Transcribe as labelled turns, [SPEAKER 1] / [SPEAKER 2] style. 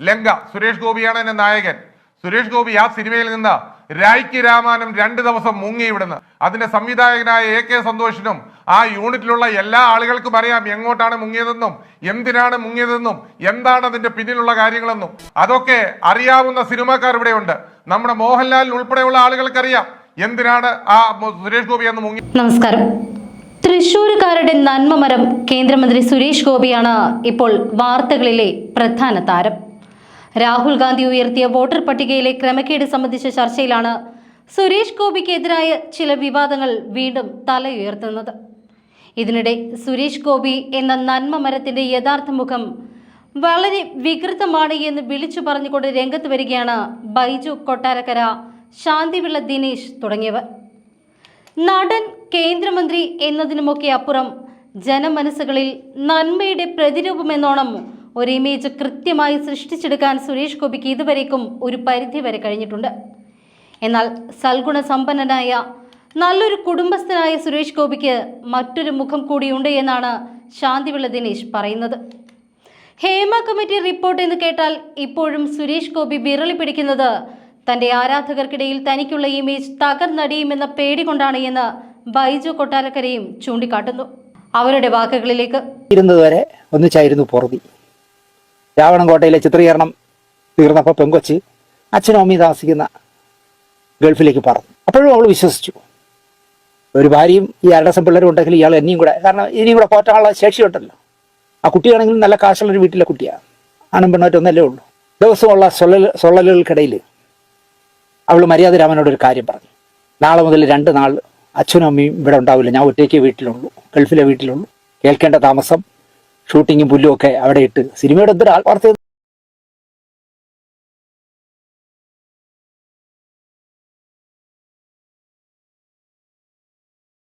[SPEAKER 1] ലങ്ക സുരേഷ് ഗോപിയാണ് എന്റെ നായകൻ. സുരേഷ് ഗോപി ആ സിനിമയിൽ നിന്ന് രായ്ക്ക് രാമാനം രണ്ട് ദിവസം മുങ്ങി ഇവിടുന്ന്. അതിന്റെ സംവിധായകനായ എ കെ സന്തോഷിനും ആ യൂണിറ്റിലുള്ള എല്ലാ ആളുകൾക്കും അറിയാം എങ്ങോട്ടാണ് മുങ്ങിയതെന്നും എന്തിനാണ് മുങ്ങിയതെന്നും എന്താണ് അതിന്റെ പിന്നിലുള്ള കാര്യങ്ങളെന്നും. അതൊക്കെ അറിയാവുന്ന സിനിമാക്കാർ ഇവിടെയുണ്ട്. നമ്മുടെ മോഹൻലാലിന് ഉൾപ്പെടെയുള്ള ആളുകൾക്കറിയാം എന്തിനാണ് ആ സുരേഷ് ഗോപി എന്ന് മുങ്ങി
[SPEAKER 2] നമസ്കാരം. തൃശൂരുകാരുടെ നന്മമരം കേന്ദ്രമന്ത്രി സുരേഷ് ഗോപിയാണ് ഇപ്പോൾ വാർത്തകളിലെ പ്രധാന താരം. രാഹുൽ ഗാന്ധി ഉയർത്തിയ വോട്ടർ പട്ടികയിലെ ക്രമക്കേട് സംബന്ധിച്ച ചർച്ചയിലാണ് സുരേഷ് ഗോപിക്കെതിരായ ചില വിവാദങ്ങൾ വീണ്ടും തലയുയർത്തുന്നത്. ഇതിനിടെ സുരേഷ് ഗോപി എന്ന നന്മ നന്മമരത്തിന്റെ യഥാർത്ഥ മുഖം വളരെ വികൃതമാണ് എന്ന് വിളിച്ചു പറഞ്ഞുകൊണ്ട് രംഗത്ത് വരികയാണ് ബൈജു കൊട്ടാരക്കര ശാന്തിവിള ദിനേശ് തുടങ്ങിയവർ. നടൻ കേന്ദ്രമന്ത്രി എന്നതിനുമൊക്കെ അപ്പുറം ജനമനസ്സുകളിൽ നന്മയുടെ പ്രതിരൂപമെന്നോണം ഒരു ഇമേജ് കൃത്യമായി സൃഷ്ടിച്ചെടുക്കാൻ സുരേഷ് ഗോപിക്ക് ഇതുവരേക്കും ഒരു പരിധി വരെ കഴിഞ്ഞിട്ടുണ്ട്. എന്നാൽ സൽഗുണ സമ്പന്നനായ നല്ലൊരു കുടുംബസ്ഥനായ സുരേഷ് ഗോപിക്ക് മറ്റൊരു മുഖം കൂടിയുണ്ട് എന്നാണ് ശാന്തിവിള ദിനേശ് പറയുന്നത്. ഹേമ കമ്മിറ്റി റിപ്പോർട്ട് എന്ന് കേട്ടാൽ ഇപ്പോഴും സുരേഷ് ഗോപി വിരളി പിടിക്കുന്നത് തന്റെ ആരാധകർക്കിടയിൽ തനിക്കുള്ള ഇമേജ് തകർന്നടിയുമെന്ന പേടി കൊണ്ടാണ് എന്ന് ബൈജു കൊട്ടാരക്കരയും ചൂണ്ടിക്കാട്ടുന്നു. അവരുടെ വാക്കുകളിലേക്ക്.
[SPEAKER 3] ഇരുന്നതുവരെ ഒന്നിച്ചായിരുന്നു പൊറുതി. രാവണൻകോട്ടയിലെ ചിത്രീകരണം തീർന്നപ്പോൾ പെങ്കൊച്ച് അച്ഛനും അമ്മയും താമസിക്കുന്ന ഗൾഫിലേക്ക് പറഞ്ഞു അപ്പോഴും അവൾ വിശ്വസിച്ചു. ഒരു ഭാര്യയും ഈ അരടസം പിള്ളേരും ഉണ്ടെങ്കിൽ ഇയാൾ എന്നെയും കൂടെ കാരണം ഇനിയും കൂടെ പോറ്റാനുള്ള ശേഷിയുണ്ടല്ലോ. ആ കുട്ടിയാണെങ്കിലും നല്ല കാശുള്ളൊരു വീട്ടിലെ കുട്ടിയാണ് ആണും ഒന്നല്ലേ ഉള്ളൂ. ദിവസമുള്ള സൊള്ളൽ സൊള്ളലുകൾക്കിടയിൽ അവൾ മര്യാദ രാമനോട് ഒരു കാര്യം പറഞ്ഞു. നാളെ മുതൽ രണ്ട് നാൾ അച്ഛനും അമ്മയും ഇവിടെ ഉണ്ടാവില്ല. ഞാൻ ഒറ്റയ്ക്ക് വീട്ടിലുള്ളൂ. ഗൾഫിലെ വീട്ടിലുള്ളൂ. കേൾക്കേണ്ട താമസം ഷൂട്ടിങ്ങും പുല്ലും ഒക്കെ അവിടെ ഇട്ട്. സിനിമയുടെ എന്തൊരു ആൾവാർത്ത